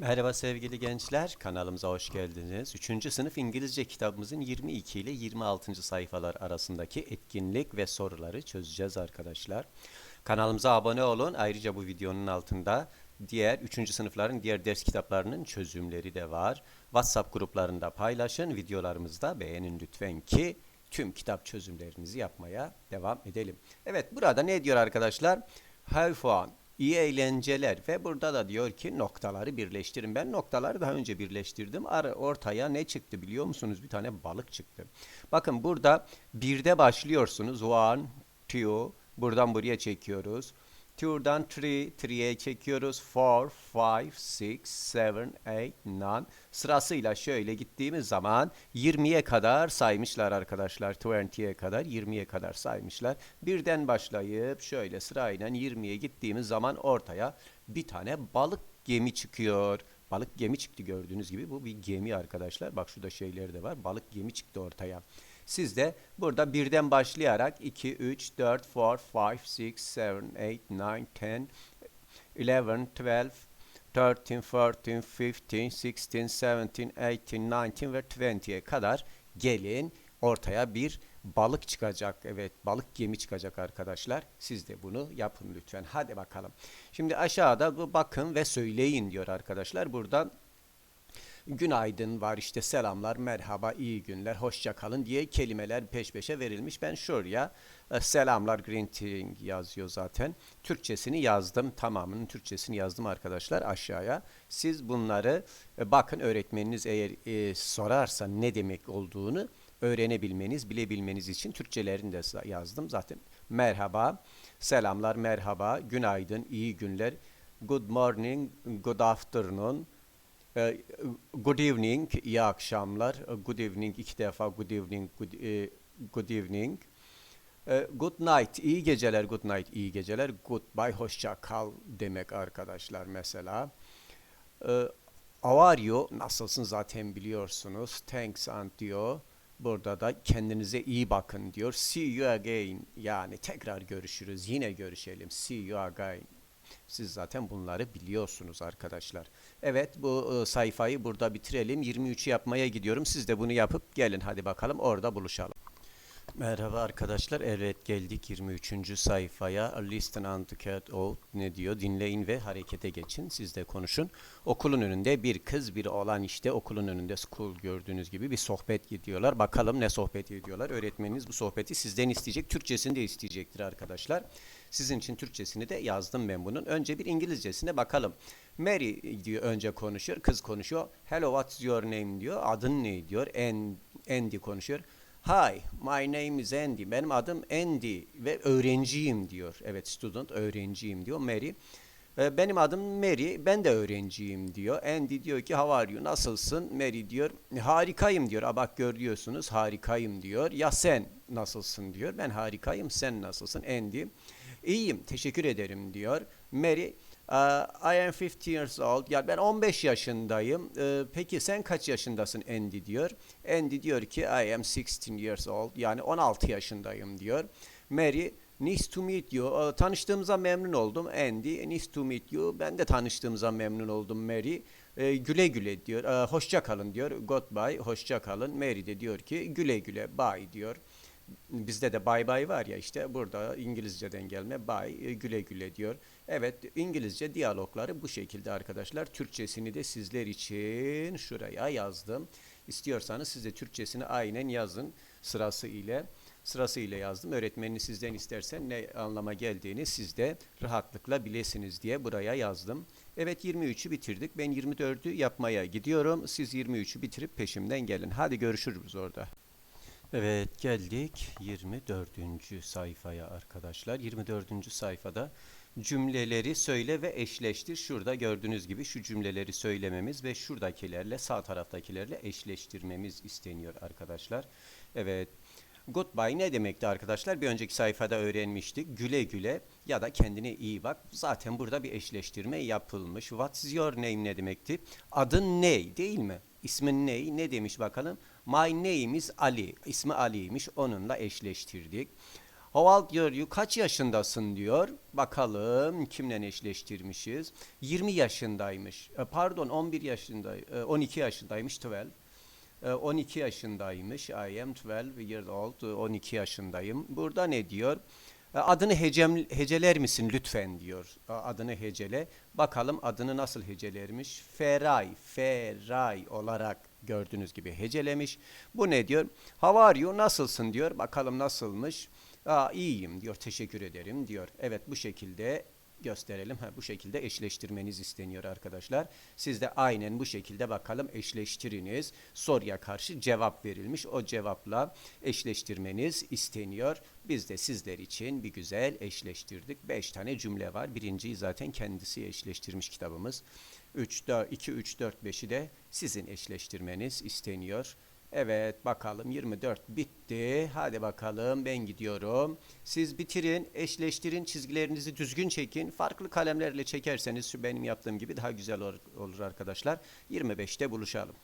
Merhaba sevgili gençler, kanalımıza hoş geldiniz. 3. sınıf İngilizce kitabımızın 22 ile 26. sayfalar arasındaki etkinlik ve soruları çözeceğiz arkadaşlar. Kanalımıza abone olun. Ayrıca bu videonun altında diğer 3. sınıfların diğer ders kitaplarının çözümleri de var. WhatsApp gruplarında paylaşın, videolarımızı da beğenin lütfen ki tüm kitap çözümlerinizi yapmaya devam edelim. Evet, burada ne diyor arkadaşlar? Have fun. İyi eğlenceler ve burada da diyor ki noktaları birleştirin. Ben noktaları daha önce birleştirdim. Ortaya ne çıktı biliyor musunuz? Bir tane balık çıktı. Bakın burada birde başlıyorsunuz. One, two, buradan buraya çekiyoruz. Two'dan three, three'ye çekiyoruz. Four, five, six, seven, eight, nine. Sırasıyla şöyle gittiğimiz zaman 20'ye kadar saymışlar arkadaşlar. 20'ye kadar 20'ye kadar saymışlar. Birden başlayıp şöyle sırayla 20'ye gittiğimiz zaman ortaya bir tane balık gemi çıkıyor. Balık gemi çıktı gördüğünüz gibi. Bu bir gemi arkadaşlar. Bak şurada şeyleri de var. Balık gemi çıktı ortaya. Siz de burada birden başlayarak 2, 3, 4, 4, 5, 6, 7, 8, 9, 10, 11, 12, 13, 14, 15, 16, 17, 18, 19 ve 20'ye kadar gelin. Ortaya bir balık çıkacak. Evet balık gemi çıkacak arkadaşlar. Siz de bunu yapın lütfen. Hadi bakalım. Şimdi aşağıda bu bakın ve söyleyin diyor arkadaşlar. Buradan günaydın var işte selamlar, merhaba, iyi günler, hoşça kalın diye kelimeler peş peşe verilmiş. Ben şuraya e, selamlar greeting yazıyor zaten. Türkçesini yazdım. Tamamının Türkçesini yazdım arkadaşlar aşağıya. Siz bunları e, bakın öğretmeniniz eğer e, sorarsa ne demek olduğunu öğrenebilmeniz, bilebilmeniz için Türkçelerini de yazdım. Zaten merhaba, selamlar, merhaba, günaydın, iyi günler, good morning, good afternoon, Good evening, iyi akşamlar. E, Good evening iki defa good evening, good, e, good evening. E, Good night, iyi geceler, good night, iyi geceler. Goodbye, hoşça kal demek arkadaşlar mesela. E, How are you? Nasılsın zaten biliyorsunuz. Thanks and diyor. Burada da kendinize iyi bakın diyor. See you again. Yani tekrar görüşürüz. Yine görüşelim. See you again. Siz zaten bunları biliyorsunuz arkadaşlar. Evet bu e, sayfayı burada bitirelim. 23'ü yapmaya gidiyorum. Siz de bunu yapıp gelin hadi bakalım orada buluşalım. Merhaba arkadaşlar. Evet geldik 23. sayfaya. Listen and get out ne diyor? Dinleyin ve harekete geçin. Siz de konuşun. Okulun önünde bir kız bir oğlan işte okulun önünde school gördüğünüz gibi bir sohbet gidiyorlar. Bakalım ne sohbet ediyorlar. Öğretmeniniz bu sohbeti sizden isteyecek. Türkçesini de isteyecektir arkadaşlar. Sizin için Türkçesini de yazdım ben bunun. Önce bir İngilizcesine bakalım. Mary diyor önce konuşuyor. Kız konuşuyor. Hello what's your name diyor. Adın ne diyor. Andy konuşuyor. Hi, my name is Andy. Benim adım Andy ve öğrenciyim diyor. Evet, student, öğrenciyim diyor Mary. "E, Benim adım Mary, ben de öğrenciyim diyor. Andy diyor ki how are you, nasılsın? Mary diyor harikayım diyor. A bak görüyorsunuz harikayım diyor. Ya sen nasılsın diyor. Ben harikayım, sen nasılsın? Andy iyiyim, teşekkür ederim diyor. Mary I am 50 years old. Ya ben 15 yaşındayım. Ee, peki sen kaç yaşındasın Andy diyor. Andy diyor ki I am 16 years old. Yani 16 yaşındayım diyor. Mary Nice to meet you. Ee, tanıştığımıza memnun oldum. Andy, nice to meet you. Ben de tanıştığımıza memnun oldum Mary. Ee, güle güle diyor. Ee, hoşça kalın diyor. Goodbye, hoşça kalın. Mary de diyor ki güle güle, bye diyor. Bizde de bye bye var ya işte burada İngilizceden gelme e, güle güle diyor. Evet İngilizce diyalogları bu şekilde arkadaşlar. Türkçesini de sizler için şuraya yazdım. İstiyorsanız siz de Türkçesini aynen yazın sırası ile. Sırası ile yazdım. Öğretmenini sizden istersen ne anlama geldiğini siz de rahatlıkla bilesiniz diye buraya yazdım. Evet 23'ü bitirdik. Ben 24'ü yapmaya gidiyorum. Siz 23'ü bitirip peşimden gelin. Hadi görüşürüz orada. Evet geldik 24. sayfaya arkadaşlar. 24. sayfada cümleleri söyle ve eşleştir. Şurada gördüğünüz gibi şu cümleleri söylememiz ve şuradakilerle sağ taraftakilerle eşleştirmemiz isteniyor arkadaşlar. Evet. Goodbye ne demekti arkadaşlar? Bir önceki sayfada öğrenmiştik. Güle güle ya da kendine iyi bak. Zaten burada bir eşleştirme yapılmış. What's your name ne demekti? Adın ne değil mi? İsmin ne? Ne demiş bakalım? My name is Ali. İsmi Ali'ymiş. Onunla eşleştirdik. How are you? Kaç yaşındasın diyor. Bakalım kimle eşleştirmişiz. 20 yaşındaymış. E, Pardon 11 yaşında, e, 12 yaşındaymış 12. E, 12 yaşındaymış. I am 12 years old. E, 12 yaşındayım. Burada ne diyor? E, Adını hecem, heceler misin lütfen diyor. E, Adını hecele. Bakalım adını nasıl hecelermiş? Feray, Feray olarak gördüğünüz gibi hecelemiş. Bu ne diyor? How are you? Nasılsın diyor. Bakalım nasılmış? Aa, iyiyim diyor. Teşekkür ederim diyor. Evet bu şekilde gösterelim. Ha, bu şekilde eşleştirmeniz isteniyor arkadaşlar. Siz de aynen bu şekilde bakalım eşleştiriniz. Soruya karşı cevap verilmiş. O cevapla eşleştirmeniz isteniyor. Biz de sizler için bir güzel eşleştirdik. 5 tane cümle var. Birinciyi zaten kendisi eşleştirmiş kitabımız. 3, 4, 2, 3, 4, 5'i de sizin eşleştirmeniz isteniyor. Evet bakalım 24 bitti. Hadi bakalım ben gidiyorum. Siz bitirin, eşleştirin, çizgilerinizi düzgün çekin. Farklı kalemlerle çekerseniz benim yaptığım gibi daha güzel olur arkadaşlar. 25'te buluşalım.